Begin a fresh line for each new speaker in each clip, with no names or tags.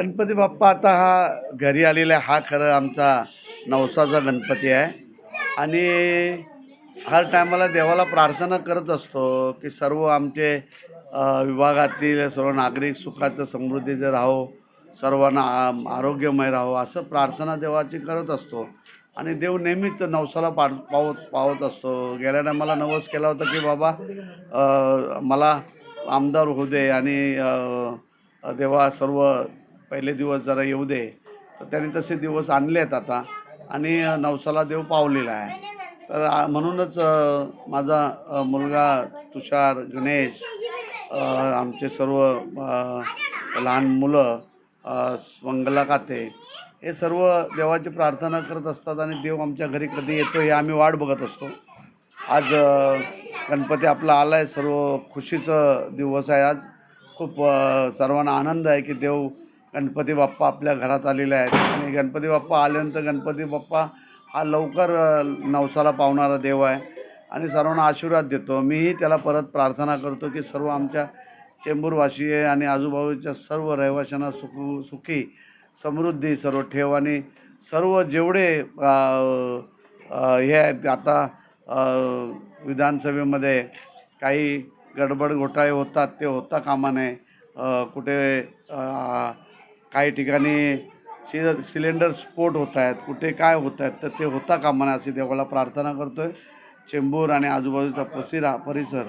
गणपती बाप्पा आता हा घरी आलेला आहे. हा खरं आमचा नवसाचा गणपती आहे. आणि हर टायमाला देवाला प्रार्थना करत असतो की सर्व आमचे विभागातील सर्व नागरिक सुखाचं समृद्धीचं राहो सर्वांना आरोग्यमय राहो असं प्रार्थना देवाची करत असतो. आणि देव नेहमीच नवसाला पाठ पावत पावत असतो. गेल्या टायमाला नवस केला होता की बाबा मला आमदार होऊ दे आणि देवा सर्व पहिले दिवस जरा येऊ दे. तर त्यांनी तसे दिवस आणले आहेत आता. आणि नवसाला देव पावलेला आहे. तर म्हणूनच माझा मुलगा तुषार गणेश आमचे सर्व लहान मुलं मंगला काते हे सर्व देवाची प्रार्थना करत असतात आणि देव आमच्या घरी कधी येतो हे आम्ही वाट बघत असतो. आज गणपती आपला आला आहे सर्व खुशीचं दिवस आहे आज. खूप सर्वांना आनंद आहे की देव गणपती बाप्पा आपल्या घरात आलेले आहेत. आणि गणपती बाप्पा आल्यानंतर गणपती बाप्पा हा लवकर नवसाला पावणारा देव आहे. आणि सर्वांना आशीर्वाद देतो. मीही त्याला परत प्रार्थना करतो की सर्व आमच्या चेंबूरवासी आणि आजूबाजूच्या सर्व रहिवाशांना सुखू सुखी समृद्धी सर्व ठेव. आणि सर्व जेवढे हे आहेत आता विधानसभेमध्ये काही गडबड घोटाळे होतात ते होता कामा नये. कुठे काही ठिकाणी शि सिलेंडर स्फोट होत आहेत कुठे काय होत आहेत तर ते होता कामा नये अशी देवाला प्रार्थना करतो आहे चेंबूर आणि आजूबाजूचा पसिरा परिसर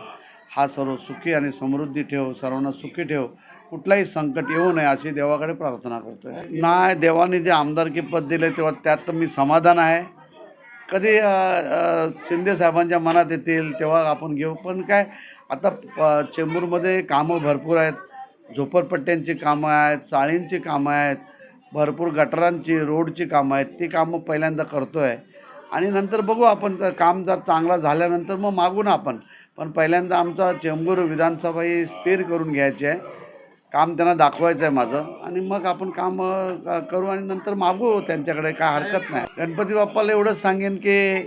हा सर्व सुखी आणि समृद्धी ठेव सर्वांना सुखी ठेव. कुठलाही संकट येऊ नये अशी देवाकडे प्रार्थना करतो आहे नाही देवाने जे आमदारकी पद दिले तेव्हा त्यात तर मी समाधान आहे. कधी शिंदे साहेबांच्या मनात येतील तेव्हा आपण घेऊ. पण काय आता चेंबूरमध्ये कामं भरपूर आहेत. झोपडपट्ट्यांची कामं आहेत चाळींची कामं आहेत भरपूर गटारांची रोडची कामं आहेत ती कामं पहिल्यांदा करतो आहे आणि नंतर बघू आपण तर काम जर चांगलं झाल्यानंतर मग मागू ना आपण. पण पहिल्यांदा आमचा चेंबूर विधानसभा ही स्थिर करून घ्यायची आहे. काम त्यांना दाखवायचं आहे माझं. आणि मग आपण काम क- करू आणि नंतर मागू त्यांच्याकडे काय हरकत नाही. गणपती बाप्पाला एवढंच सांगेन की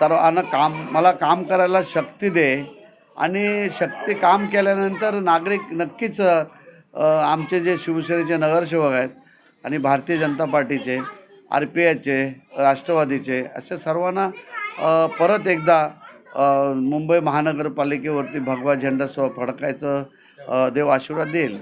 सर्वांना काम मला काम करायला शक्ती दे. आणि शक्ती काम केल्यानंतर नागरिक नक्कीच आमचे जे शिवसेनेचे नगरसेवक आहेत आणि भारतीय जनता पार्टीचे आर पी आयचे राष्ट्रवादीचे अशा सर्वांना परत एकदा मुंबई महानगरपालिकेवरती भगवा झेंडा स्व फडकायचं देव आशीर्वाद देईल.